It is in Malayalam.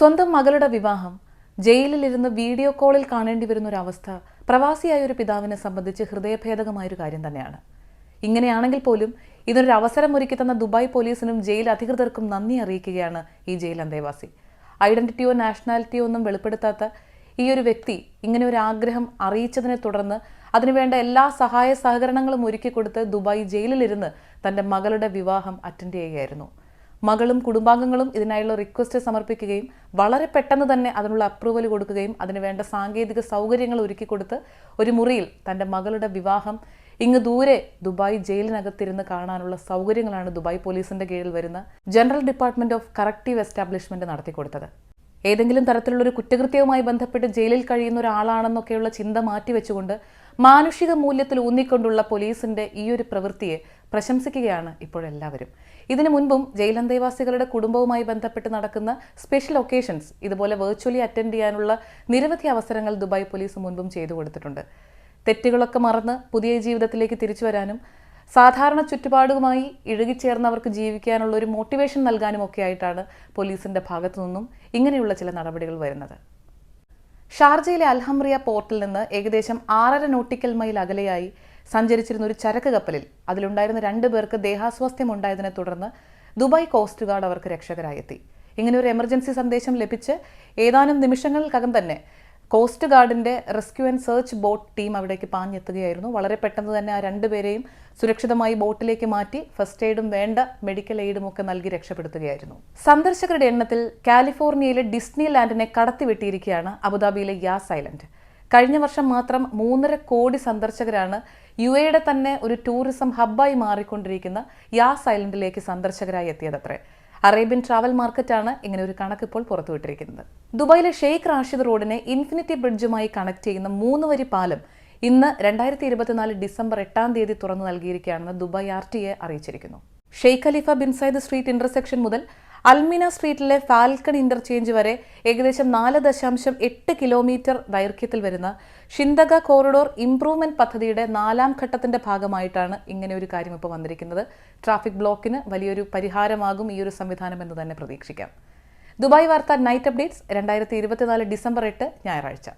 സ്വന്തം മകളുടെ വിവാഹം ജയിലിലിരുന്ന് വീഡിയോ കോളിൽ കാണേണ്ടി വരുന്ന ഒരു അവസ്ഥ പ്രവാസിയായ ഒരു പിതാവിനെ സംബന്ധിച്ച് ഹൃദയഭേദകമായൊരു കാര്യം തന്നെയാണ്. ഇങ്ങനെയാണെങ്കിൽ പോലും ഇതിനൊരു അവസരം ഒരുക്കി തന്ന ദുബായ് പോലീസിനും ജയിൽ അധികൃതർക്കും നന്ദി അറിയിക്കുകയാണ് ഈ ജയിൽ അന്തേവാസി. ഐഡന്റിറ്റിയോ നാഷണാലിറ്റിയോ ഒന്നും വെളിപ്പെടുത്താത്ത ഈ ഒരു വ്യക്തി ഇങ്ങനെ ഒരു ആഗ്രഹം അറിയിച്ചതിനെ തുടർന്ന് അതിനുവേണ്ട എല്ലാ സഹായ സഹകരണങ്ങളും ഒരുക്കി കൊടുത്ത് ദുബായ് ജയിലിലിരുന്ന് തന്റെ മകളുടെ വിവാഹം അറ്റൻഡ് ചെയ്യുകയായിരുന്നു. മകളും കുടുംബാംഗങ്ങളും ഇതിനായുള്ള റിക്വസ്റ്റ് സമർപ്പിക്കുകയും വളരെ പെട്ടെന്ന് തന്നെ അതിനുള്ള അപ്രൂവൽ കൊടുക്കുകയും അതിനുവേണ്ട സാങ്കേതിക സൗകര്യങ്ങൾ ഒരുക്കി കൊടുത്ത് ഒരു മുറിയിൽ തന്റെ മകളുടെ വിവാഹം ഇങ്ങ് ദൂരെ ദുബായ് ജയിലിനകത്തിരുന്ന് കാണാനുള്ള സൗകര്യങ്ങളാണ് ദുബായ് പോലീസിന്റെ കീഴിൽ വരുന്ന general department of corrective establishment നടത്തിക്കൊടുത്തത് ഏതെങ്കിലും തരത്തിലുള്ള ഒരു കുറ്റകൃത്യവുമായി ബന്ധപ്പെട്ട് ജയിലിൽ കഴിയുന്ന ഒരാളാണെന്നൊക്കെയുള്ള ചിന്ത മാറ്റിവെച്ചുകൊണ്ട് മാനുഷിക മൂല്യത്തിൽ ഊന്നിക്കൊണ്ടുള്ള പോലീസിന്റെ ഈ ഒരു പ്രവൃത്തിയെ പ്രശംസിക്കുകയാണ് ഇപ്പോഴെല്ലാവരും. ഇതിനു മുൻപും ജയിലന്തേവാസികളുടെ കുടുംബവുമായി ബന്ധപ്പെട്ട് നടക്കുന്ന സ്പെഷ്യൽ ഒക്കേഷൻസ് ഇതുപോലെ വെർച്വലി അറ്റൻഡ് ചെയ്യാനുള്ള നിരവധി അവസരങ്ങൾ ദുബായ് പോലീസ് മുൻപും ചെയ്തു കൊടുത്തിട്ടുണ്ട്. തെറ്റുകളൊക്കെ മറന്ന് പുതിയ ജീവിതത്തിലേക്ക് തിരിച്ചു വരാനും സാധാരണ ചുറ്റുപാടുമായി ഇഴുകിച്ചേർന്നവർക്ക് ജീവിക്കാനുള്ള ഒരു മോട്ടിവേഷൻ നൽകാനും ഒക്കെ ആയിട്ടാണ് പോലീസിന്റെ ഭാഗത്തു നിന്നും ഇങ്ങനെയുള്ള ചില നടപടികൾ വരുന്നത്. ഷാർജയിലെ അൽഹംറിയ പോർട്ടിൽ നിന്ന് ഏകദേശം ആറര നോട്ടിക്കൽ മൈൽ അകലെയായി സഞ്ചരിച്ചിരുന്ന ഒരു ചരക്ക് കപ്പലിൽ അതിലുണ്ടായിരുന്ന രണ്ട് പേർക്ക് ദേഹാസ്വാസ്ഥ്യം ഉണ്ടായതിനെ തുടർന്ന് ദുബായ് കോസ്റ്റ് ഗാർഡ് അവർക്ക് രക്ഷകരായെത്തി. ഇങ്ങനെ ഒരു എമർജൻസി സന്ദേശം ലഭിച്ച് ഏതാനും നിമിഷങ്ങൾക്കകം തന്നെ coast ഗാർഡിന്റെ rescue and search boat team അവിടേക്ക് പാഞ്ഞെത്തുകയായിരുന്നു. വളരെ പെട്ടെന്ന് തന്നെ ആ രണ്ടുപേരെയും സുരക്ഷിതമായി ബോട്ടിലേക്ക് മാറ്റി ഫസ്റ്റ് എയ്ഡും വേണ്ട മെഡിക്കൽ എയ്ഡും ഒക്കെ നൽകി രക്ഷപ്പെടുത്തുകയായിരുന്നു. സന്ദർശകരുടെ എണ്ണത്തിൽ കാലിഫോർണിയയിലെ ഡിസ്നി ലാൻഡിനെ കടത്തിവെട്ടിയിരിക്കുകയാണ് അബുദാബിയിലെ യാസ് ഐലൻഡ്. കഴിഞ്ഞ വർഷം മാത്രം മൂന്നര കോടി സന്ദർശകരാണ് യു എയുടെ തന്നെ ഒരു ടൂറിസം ഹബ്ബായി മാറിക്കൊണ്ടിരിക്കുന്ന യാസ് ഐലൻഡിലേക്ക് സന്ദർശകരായി എത്തിയതത്രേ. അറേബ്യൻ ട്രാവൽ മാർക്കറ്റാണ് ഇങ്ങനെ ഒരു കണക്ക് ഇപ്പോൾ പുറത്തുവിട്ടിരിക്കുന്നത്. ദുബായിലെ ഷെയ്ഖ് റാഷിദ് റോഡിനെ ഇൻഫിനിറ്റി ബ്രിഡ്ജുമായി കണക്ട് ചെയ്യുന്ന മൂന്ന് വരി പാലം ഇന്ന് രണ്ടായിരത്തി ഇരുപത്തിനാല് ഡിസംബർ എട്ടാം തീയതി തുറന്നു നൽകിയിരിക്കുകയാണെന്ന് Dubai R T A അറിയിച്ചിരിക്കുന്നു. Sheikh Khalifa bin Zayed street intersection മുതൽ അൽമിന സ്ട്രീറ്റിലെ ഫാൽക്കൺ ഇന്റർചേഞ്ച് വരെ ഏകദേശം നാല് ദശാംശം എട്ട് കിലോമീറ്റർ ദൈർഘ്യത്തിൽ വരുന്ന ഷിന്തക കോറിഡോർ ഇംപ്രൂവ്മെന്റ് പദ്ധതിയുടെ നാലാം ഘട്ടത്തിന്റെ ഭാഗമായിട്ടാണ് ഇങ്ങനെ ഒരു കാര്യം ഇപ്പോൾ വന്നിരിക്കുന്നത്. ട്രാഫിക് ബ്ലോക്കിന് വലിയൊരു പരിഹാരമാകും ഈ ഒരു സംവിധാനം എന്ന് തന്നെ പ്രതീക്ഷിക്കാം. ദുബായ് വാർത്ത നൈറ്റ് അപ്ഡേറ്റ്സ് രണ്ടായിരത്തി ഇരുപത്തിനാല് ഡിസംബർ എട്ട് ഞായറാഴ്ച.